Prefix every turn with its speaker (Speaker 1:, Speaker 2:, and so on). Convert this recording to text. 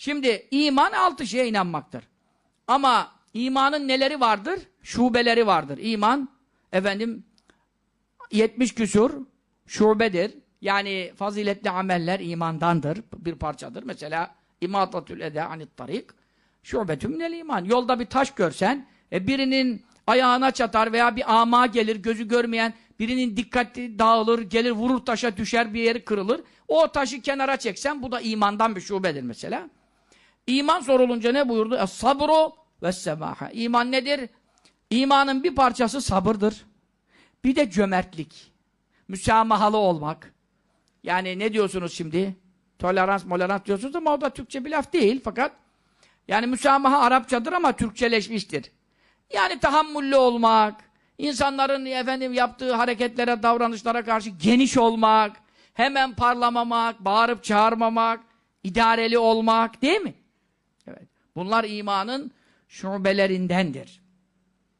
Speaker 1: Şimdi iman altı şeye inanmaktır. Ama imanın neleri vardır? Şubeleri vardır. İman efendim 70 küsur şubedir. Yani faziletli ameller imandandır. Bir parçadır. Mesela imatatül eda anit tarik şubetüm minel iman. Yolda bir taş görsen e, birinin ayağına çatar veya bir ama gelir gözü görmeyen birinin dikkati dağılır gelir vurur taşa düşer bir yeri kırılır. O taşı kenara çeksen bu da imandan bir şubedir mesela. İman sorulunca ne buyurdu? Es sabru ve semaha. İman nedir? İmanın bir parçası sabırdır. Bir de cömertlik. Müsamahalı olmak. Yani ne diyorsunuz şimdi? Tolerans, molerans diyorsunuz ama o da Türkçe bir laf değil fakat yani müsamaha Arapçadır ama Türkçeleşmiştir. Yani tahammüllü olmak, insanların efendim yaptığı hareketlere, davranışlara karşı geniş olmak, hemen parlamamak, bağırıp çağırmamak, idareli olmak değil mi? Bunlar imanın şubelerindendir.